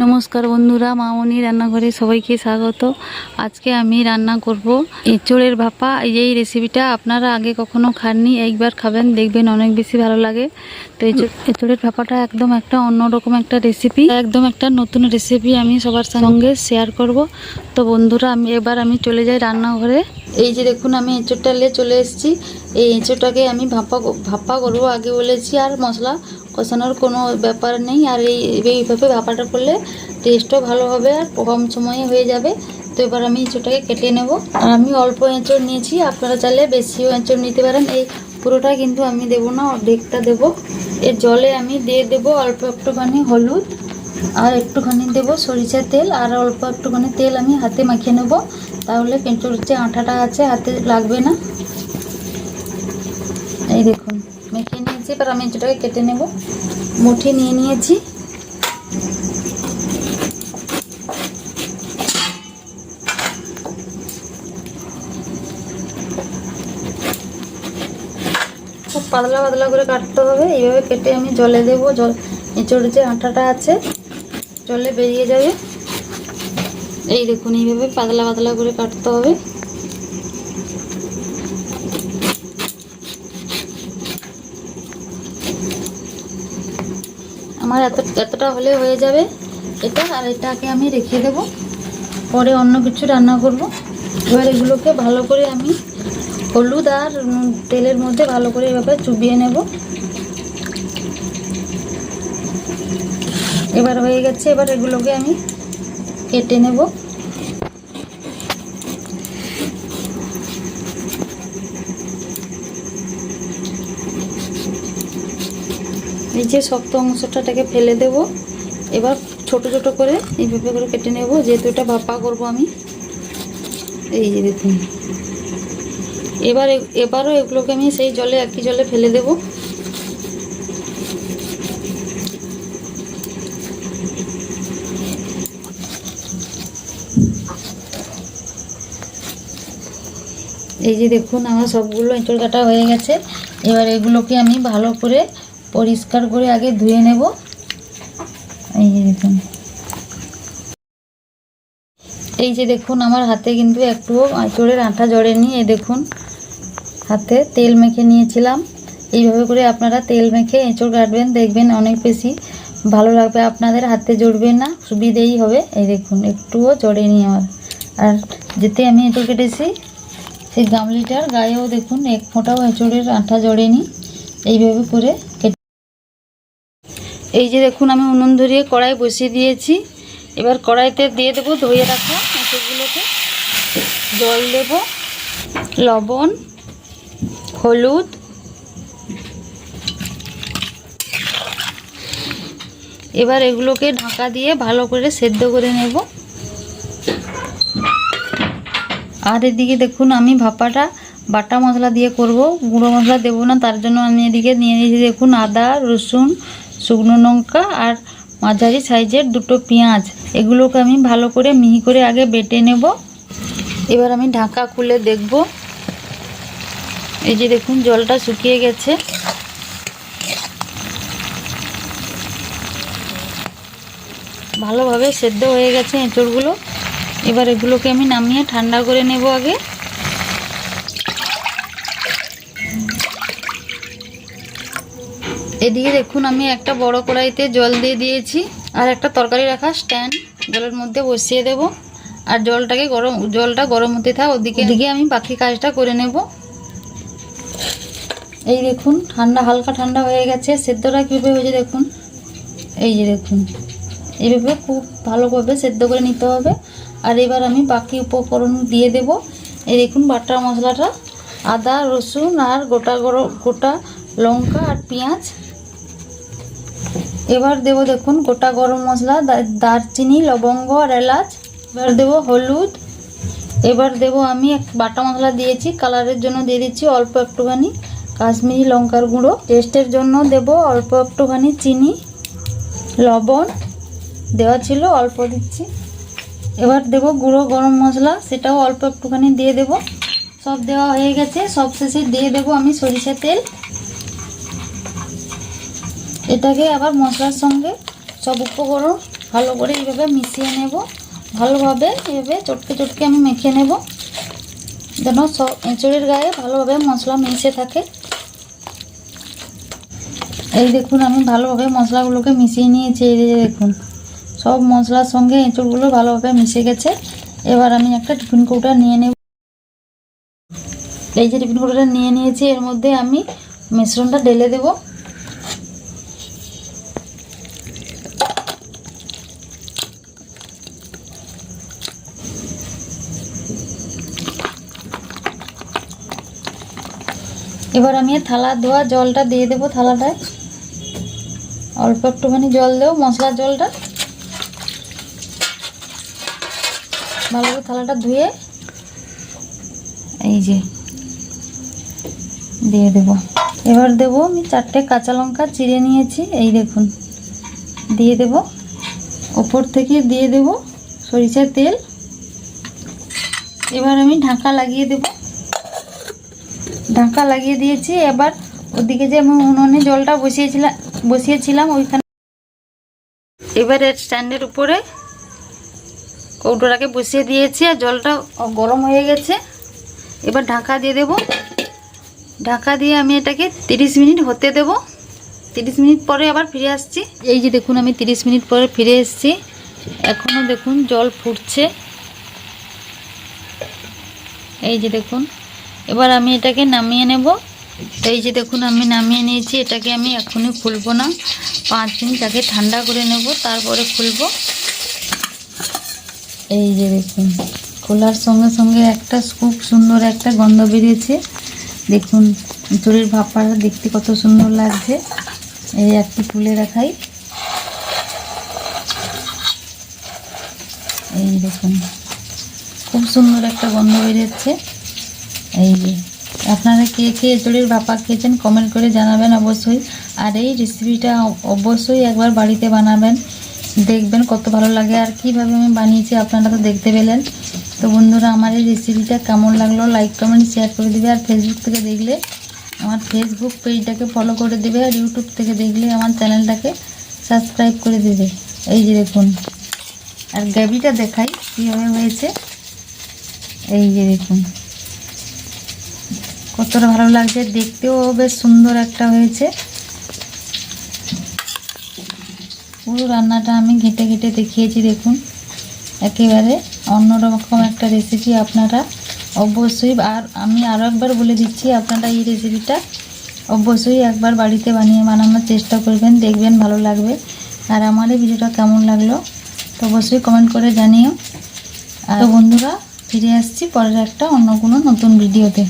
নমস্কার বন্ধুরা মামনি রান্নাঘরে সবাইকে স্বাগত। আজকে আমি রান্না করব এঁচড়ের ভাপা। এই রেসিপিটা আপনারা আগে কখনো খাননি, একবার খাবেন, দেখবেন অনেক বেশি ভালো লাগে। তো এঁচড়- এঁচড়ের ভাপাটা একদম একটা অন্যরকম একটা রেসিপি একদম একটা নতুন রেসিপি আমি সবার সঙ্গে শেয়ার করব। তো বন্ধুরা, আমি এবার আমি চলে যাই রান্নাঘরে। এই যে দেখুন, আমি এঁচড়টা নিয়ে চলে এসেছি। এই এঁচড়টাকে আমি ভাপা ভাপা করব, আগে বলেছি আর মশলা কষানোর কোনো ব্যাপার নেই। আর এই এইভাবে ভাপাটা করলে টেস্টও ভালো হবে আর কম সময়ে হয়ে যাবে। তো এবার আমি এঁচড়টাকে কেটে নেব। আর আমি অল্প এঁচড় নিয়েছি, আপনারা চাইলে বেশিও এঁচড় নিতে পারেন। এই পুরোটা কিন্তু আমি দেবো না, অর্ধেকটা দেবো। এর জলে আমি দিয়ে দেবো অল্প একটুখানি হলুদ। আর একটুখানি দেবো সরিষার তেল, আর অল্প একটুখানি তেল আমি হাতে মাখিয়ে নেব। তাহলে এঁচড়ের যে আঠাটা আছে হাতে লাগবে না। এই দেখুন, মেখে নিয়েছি, এবার আমি এটাকে কেটে নেব। মুঠি নিয়ে নিয়েছি। খুব পাতলা পাতলা করে কাটতে হবে। এইভাবে কেটে আমি জলে দেবো। জল এঁচড়ের যে আঠাটা আছে জলে বেরিয়ে যাবে। এই দেখুন, এইভাবে পাতলা পাতলা করে কাটতে হবে। আমার এত, এতটা হলে হয়ে যাবে এটা, আর এটাকে আমি রেখে দেব। পরে অন্য কিছু রান্না করব। এবার এগুলোকে ভালো করে আমি হলুদ আর তেলের মধ্যে ভালো করে এভাবে চুবিয়ে নেব। এবার হয়ে গেছে, এবার এগুলোকে আমি কেটে নেব। এই যে শক্ত অংশটাকে ফেলে দেব। এবার ছোট ছোট করে এইভাবে করে কেটে নেব, যেহেতু এটা ভাপা করব আমি। এই যে দেখুন। এবার এবারও এগুলোকে আমি সেই জলে একই জলে ফেলে দেব। এই যে দেখুন আমার সবগুলো এঁচড় কাটা হয়ে গেছে। এবার এগুলোকে আমি ভালো করে পরিষ্কার করে আগে ধুয়ে নেব। এই যে দেখুন। এই যে দেখুন, আমার হাতে কিন্তু একটুও আঁচড়ের আঠা জড়েনি এই দেখুন। হাতে তেল মেখে নিয়েছিলাম। এইভাবে করে আপনারা তেল মেখে এঁচড় কাটবেন, দেখবেন অনেক বেশি ভালো লাগবে। আপনাদের হাতে জড়বে না, সুবিধেই হবে। এই দেখুন, একটুও জড়েনি আমার। আর যেতে আমি এঁচড় কেটেছি সেই গামলিটার গায়েও দেখুন, এক ফোঁটাও এঁচড়ের আঠা জড়েনি এইভাবে করে কেটে এই যে দেখুন, আমি উনুন ধরিয়ে কড়াই বসিয়ে দিয়েছি। এবার কড়াইতে দিয়ে দেবো ধুয়ে রাখা এঁচড়গুলোকে। জল দেব, লবণ, হলুদ। এবার এগুলোকে ঢাকা দিয়ে ভালো করে সেদ্ধ করে নেব। আর এদিকে দেখুন আমি ভাপাটা বাটা মশলা দিয়ে করব। গুঁড়ো মশলা দেবো না, তার জন্য আমি এদিকে নিয়ে নিয়েছি দেখুন আদা, রসুন, শুকনো লঙ্কা আর মাঝারি সাইজের দুটো পেঁয়াজ। এগুলোকে আমি ভালো করে মিহি করে আগে বেটে নেব। এবার আমি ঢাকা খুলে দেখব। এই যে দেখুন জলটা শুকিয়ে গেছে। ভালোভাবে সেদ্ধ হয়ে গেছে এঁচড়গুলো। এবার এগুলোকে আমি নামিয়ে ঠান্ডা করে নেব আগে। এদিকে দেখুন, আমি একটা বড় কড়াইতে জল দিয়ে দিয়েছি আর একটা তরকারি রাখা স্ট্যান্ড। জলের মধ্যে বসিয়ে দেব। আর জলটাকে গরম, জলটা গরম হতে থাক, ওদিকে ওদিকে আমি বাকি কাজটা করে নেব। এই দেখুন, ঠান্ডা, হালকা ঠান্ডা হয়ে গেছে। সেদ্ধটা কীভাবে হয়েছে দেখুন। এই যে দেখুন, এইভাবে খুব ভালোভাবে সেদ্ধ করে নিতে হবে। আর এবার আমি বাকি উপকরণ দিয়ে দেব। এই দেখুন বাটা মশলাটা, আদা, রসুন আর গোটা গোটা লঙ্কা আর পেঁয়াজ। এবার দেব দেখুন গোটা গরম মশলা দারচিনি, লবঙ্গ আর এলাচ। এবার দেব হলুদ। এবার দেব আমি এক বাটা মশলা দিয়েছি, কালারের জন্য দিয়ে দিচ্ছি অল্প একটুখানি কাশ্মীরি লঙ্কার গুঁড়ো। টেস্টের জন্য দেব অল্প একটুখানি চিনি, লবণ। দেওয়া ছিল, অল্প দিচ্ছি। এবার দেব গুঁড়ো গরম মশলা, সেটাও অল্প একটুখানি দিয়ে দেব। সব দেওয়া হয়ে গেছে, সব শেষে দিয়ে দেব আমি সরিষা তেল। এটাকে আবার মশলার সঙ্গে সব উপকরণ ভালো করে এইভাবে মিশিয়ে নেব। ভালোভাবে এভাবে চটকে চটকে আমি মেখে নেব। যেন সব এঁচড়ের গায়ে ভালোভাবে মশলা মিশে থাকে। এই দেখুন, আমি ভালোভাবে মশলাগুলোকে মিশিয়ে নিয়েছি, এই দেখুন। সব মশলার সঙ্গে এঁচড়গুলো ভালোভাবে মিশে গেছে। এবার আমি একটা টিফিন কৌটা নিয়ে নেব। এই যে টিফিন কৌটাটা নিয়ে নিয়েছি, এর মধ্যে আমি মিশ্রণটা ঢেলে দেব। এবার আমি থালা ধোয়া জলটা দিয়ে দেবো, থালাটায়। অল্প একটুখানি জল দেবো, মশলার জলটা। ভালোভাবে থালাটা ধুয়ে এই যে দিয়ে দেব। এবার দেব আমি চারটে কাঁচা লঙ্কা চিড়ে নিয়েছি, এই দেখুন। দিয়ে দেব। ওপর থেকে দিয়ে দেব সরিষার তেল। এবার আমি ঢাকা লাগিয়ে দেব। ঢাকা লাগিয়ে দিয়েছি। এবার ওদিকে যে আমি উনুনে জলটা বসিয়েছিলাম বসিয়েছিলাম, ওইখানে এবার স্ট্যান্ডের উপরে কৌটোটাকে বসিয়ে দিয়েছি আর জলটা গরম হয়ে গেছে। এবার ঢাকা দিয়ে দেব। ঢাকা দিয়ে আমি এটাকে তিরিশ মিনিট হতে দেব। তিরিশ মিনিট পরে আবার ফিরে আসছি। এই যে দেখুন, আমি তিরিশ মিনিট পরে ফিরে এসেছি। এখনও দেখুন, জল ফুটছে। এই যে দেখুন, এবার আমি এটাকে নামিয়ে নেব। এই যে দেখুন, আমি নামিয়ে নিয়েছি। এটাকে আমি এখনই খুলবো না। পাঁচ মিনিট আগে ঠান্ডা করে নেব, তারপরে খুলবো। এই যে দেখুন, খোলার সঙ্গে সঙ্গে একটা খুব সুন্দর একটা গন্ধ বেরিয়েছে। দেখুন চুরির ভাপাটা দেখতে কত সুন্দর লাগছে। এই একটু তুলে রাখাই এই দেখুন, খুব সুন্দর একটা গন্ধ বেরিয়েছে। এই যে, আপনারা কে কে এঁচড়ের ভাপা খেয়েছেন কমেন্ট করে জানাবেন অবশ্যই। আর এই রেসিপিটা অবশ্যই একবার বাড়িতে বানাবেন। দেখবেন কত ভালো লাগে আর কীভাবে আমি বানিয়েছি আপনারা তো দেখতে পেলেন। তো বন্ধুরা, আমার এই রেসিপিটা কেমন লাগল লাইক কমেন্ট শেয়ার করে দেবে। আর ফেসবুক থেকে দেখলে আমার ফেসবুক পেজটাকে ফলো করে দেবে আর ইউটিউব থেকে দেখলে আমার চ্যানেলটাকে সাবস্ক্রাইব করে দেবে। এই যে দেখুন, আর গ্যাবিটা দেখাই কীভাবে হয়েছে। এই যে দেখুন, কতটা ভালো লাগছে। দেখতেও বেশ সুন্দর একটা হয়েছে। পুরো রান্নাটা আমি ঘেঁটে ঘেঁটে দেখিয়েছি, দেখুন। একেবারে অন্যরকম একটা রেসিপি আপনারা অবশ্যই, আর আমি আরও একবার বলে দিচ্ছি, আপনারা এই রেসিপিটা অবশ্যই একবার বাড়িতে বানিয়ে বানানোর চেষ্টা করবেন, দেখবেন ভালো লাগবে। আর আমার এই ভিডিওটা কেমন লাগল, তো অবশ্যই কমেন্ট করে জানিও। আর বন্ধুরা, ফিরে আসছি পরের একটা অন্য কোনো নতুন ভিডিওতে